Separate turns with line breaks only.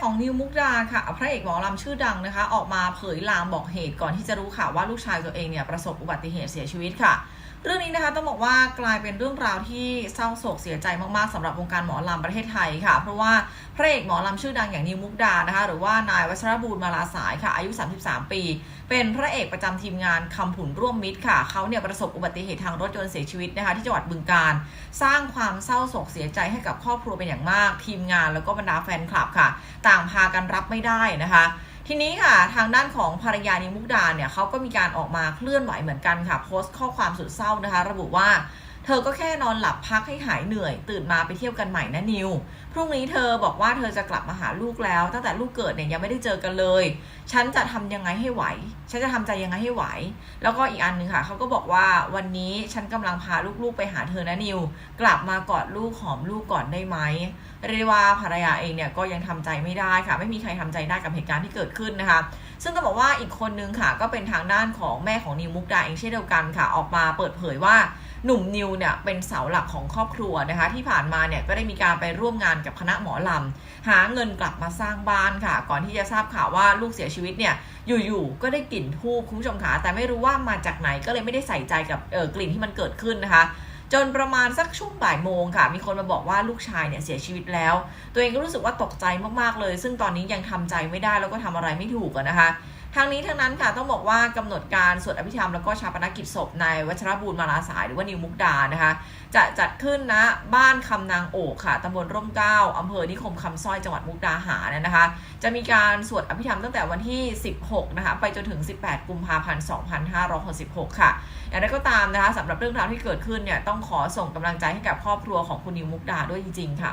ของนิวมุกดาค่ะพระเอกหมอลำชื่อดังนะคะ ออกมาเผยลางบอกเหตุก่อนที่จะรู้ข่าวว่าลูกชายตัวเองเนี่ยประสบอุบัติเหตุเสียชีวิตค่ะ เรื่องนี้นะคะต้องบอกว่ากลายเป็นเรื่องราวที่เศร้าโศกเสียใจมากๆสำหรับวงการหมอลำประเทศไทยค่ะ เพราะว่าพระเอกหมอลำชื่อดังอย่างนิวมุกดานะคะหรือว่านายวัชรบูรมาลาสายค่ะอายุ 33 ปี เป็นพระเอกประจำทีมงานคำผุนร่วมมิตรค่ะเขาเนี่ยประสบอุบัติเหตุทางรถยนต์เสียชีวิตนะคะที่จังหวัดบึงกาฬสร้างความเศร้าโศกเสียใจให้กับครอบครัวเป็นอย่างมาก ทีมงานแล้วก็บรรดาแฟนคลับค่ะต่างพากันรับไม่ได้นะคะ ทีนี้ค่ะทางด้านของภรรยานิมุกดาเนี่ยเขาก็มีการออกมาเคลื่อนไหวเหมือนกันค่ะ โพสต์ข้อความสุดเศร้านะคะ ระบุว่า เธอก็แค่นอนหลับพักให้หายเหนื่อย ตื่นมาไปเที่ยวกันใหม่นะนิว พรุ่งนี้เธอบอกว่าเธอจะกลับมาหาลูกแล้ว ตั้งแต่ลูกเกิดเนี่ยยังไม่ได้เจอกันเลย ฉันจะทำยังไงให้ไหว ฉันจะทำใจยังไงให้ไหว แล้วก็อีกอันหนึ่งค่ะเขาก็บอกว่าวันนี้ฉันกำลังพาลูกๆไปหาเธอนะนิว กลับมากอดลูกหอมลูกก่อนได้ไหมเรียว่าภรรยาเองเนี่ยก็ยังทำใจไม่ได้ค่ะ ไม่มีใครทำใจได้กับเหตุการณ์ที่เกิดขึ้นนะคะ ซึ่งก็บอกว่าอีกคนนึงค่ะ ก็เป็นทางด้านของแม่ของนิวมุกดาเองเช่นเดียวกันค่ะ ออกมาเปิดเผยว่า หนุ่มนิวเนี่ยเป็นเสาหลักของครอบครัวนะคะ ที่ผ่านมาเนี่ยก็ได้มีการไปร่วมงานกับคณะหมอลำหาเงินกลับมาสร้างบ้านค่ะ ก่อนที่จะทราบข่าวว่าลูกเสียชีวิตเนี่ยอยู่ๆก็ได้กลิ่นทูบคุณผู้ชมคะแต่ไม่รู้ว่ามาจากไหนก็เลยไม่ได้ใส่ใจกับเออกลิ่นที่มันเกิดขึ้นนะคะจนประมาณสักช่วงบ่ายโมงค่ะ มีคนมาบอกว่าลูกชายเนี่ยเสียชีวิตแล้ว ตัวเองก็รู้สึกว่าตกใจมากๆเลย ซึ่งตอนนี้ยังทำใจไม่ได้แล้วก็ทำอะไรไม่ถูกนะคะ ทางนี้ทั้งนั้นค่ะต้องบอกว่ากำหนดการสวดอภิธรรมแล้วก็ชาปนกิจศพนายวัชรบูรมาลาสายหรือว่านิวมุกดานะคะ จะจัดขึ้นณบ้านคำนางโอกค่ะตำบลร่มเก้าอำเภอนิคมคำสร้อยจังหวัดมุกดาหารนะคะ จะมีการสวดอภิธรรมตั้งแต่วันที่ 16 นะคะ ไปจนถึง 18 กุมภาพันธ์ 2566 ค่ะอย่างไรก็ตามนะคะสำหรับเรื่องราวที่เกิดขึ้นเนี่ยต้องขอส่งกำลังใจให้กับครอบครัวของคุณนิวมุกดาด้วยจริง ๆ ค่ะ